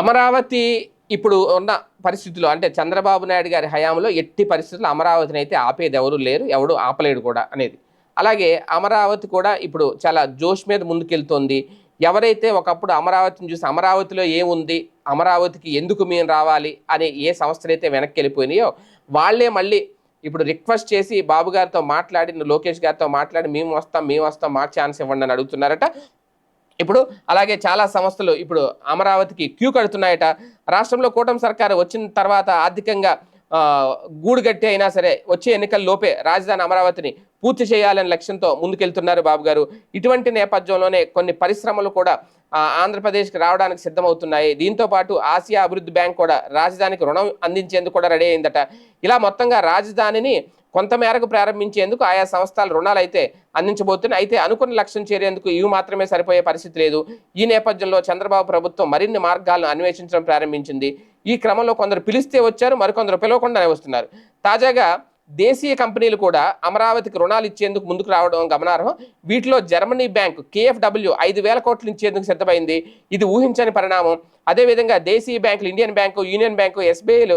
అమరావతి ఇప్పుడు ఉన్న పరిస్థితులు అంటే చంద్రబాబు నాయుడు గారి హయాంలో ఎట్టి పరిస్థితుల్లో అమరావతిని అయితే ఆపేది ఎవరు లేరు ఎవడు ఆపలేడు కూడా అనేది. అలాగే అమరావతి కూడా ఇప్పుడు చాలా జోష్ మీద ముందుకెళ్తోంది. ఎవరైతే ఒకప్పుడు అమరావతిని చూసి అమరావతిలో ఏముంది అమరావతికి ఎందుకు మేము రావాలి అనే ఏ సంస్థలైతే వెనక్కి వెళ్ళిపోయినాయో వాళ్ళే మళ్ళీ ఇప్పుడు రిక్వెస్ట్ చేసి బాబు గారితో మాట్లాడి లోకేష్ గారితో మాట్లాడి మేము వస్తాం మేము వస్తాం మాకు ఛాన్స్ ఇవ్వండి అని అడుగుతున్నారట. ఇప్పుడు అలాగే చాలా సంస్థలు ఇప్పుడు అమరావతికి క్యూ కడుతున్నాయట. రాష్ట్రంలో కూటమి సర్కారు వచ్చిన తర్వాత ఆర్థికంగా గూడు గూడుగట్టి అయినా సరే వచ్చే ఎన్నికల లోపే రాజధాని అమరావతిని పూర్తి చేయాలనే లక్ష్యంతో ముందుకెళ్తున్నారు బాబు గారు. ఇటువంటి నేపథ్యంలోనే కొన్ని పరిశ్రమలు కూడా ఆంధ్రప్రదేశ్కి రావడానికి సిద్ధమవుతున్నాయి. దీంతో పాటు ఆసియా అభివృద్ధి బ్యాంక్ కూడా రాజధానికి రుణం అందించేందుకు కూడా రెడీ అయిందట. ఇలా మొత్తంగా రాజధానిని కొంతమేరకు ప్రారంభించేందుకు ఆయా సంస్థలు రుణాలు అయితే అందించబోతున్నాయి. అయితే అనుకున్న లక్ష్యం చేరేందుకు ఇవి మాత్రమే సరిపోయే పరిస్థితి లేదు. ఈ నేపథ్యంలో చంద్రబాబు ప్రభుత్వం మరిన్ని మార్గాలను అన్వేషించడం ప్రారంభించింది. ఈ క్రమంలో కొందరు పిలిస్తే వచ్చారు మరికొందరు పిలవకుండానే వస్తున్నారు. తాజాగా దేశీయ కంపెనీలు కూడా అమరావతికి రుణాలు ఇచ్చేందుకు ముందుకు రావడం గమనార్హం. వీటిలో జర్మనీ బ్యాంక్ కేఎఫ్డబ్ల్యూ ఐదు వేల కోట్లు ఇచ్చేందుకు సిద్ధమైంది. ఇది ఊహించని పరిణామం. అదేవిధంగా దేశీయ బ్యాంకులు ఇండియన్ బ్యాంకు యూనియన్ బ్యాంకు ఎస్బీఐలు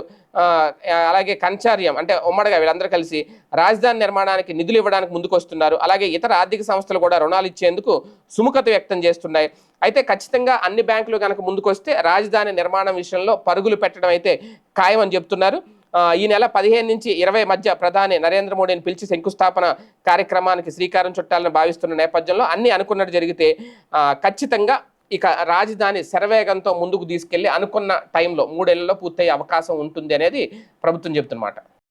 అలాగే కంచార్యం అంటే ఉమ్మడిగా వీళ్ళందరూ కలిసి రాజధాని నిర్మాణానికి నిధులు ఇవ్వడానికి ముందుకు వస్తున్నారు అలాగే ఇతర ఆర్థిక సంస్థలు కూడా రుణాలు ఇచ్చేందుకు సుముఖత వ్యక్తం చేస్తున్నాయి. అయితే ఖచ్చితంగా అన్ని బ్యాంకులు కనుక ముందుకు వస్తే రాజధాని నిర్మాణం విషయంలో పరుగులు పెట్టడం అయితే ఖాయమని చెప్తున్నారు. ఈ నెల పదిహేను నుంచి ఇరవై మధ్య ప్రధాని నరేంద్ర మోడీని పిలిచి శంకుస్థాపన కార్యక్రమానికి శ్రీకారం చుట్టాలని భావిస్తున్న నేపథ్యంలో అన్ని అనుకున్నట్టు జరిగితే ఖచ్చితంగా ఇక రాజధాని శరవేగంతో ముందుకు తీసుకెళ్ళి అనుకున్న టైంలో మూడేళ్ళలో పూర్తయ్యే అవకాశం ఉంటుంది అనేది ప్రభుత్వం చెబుతున్నమాట.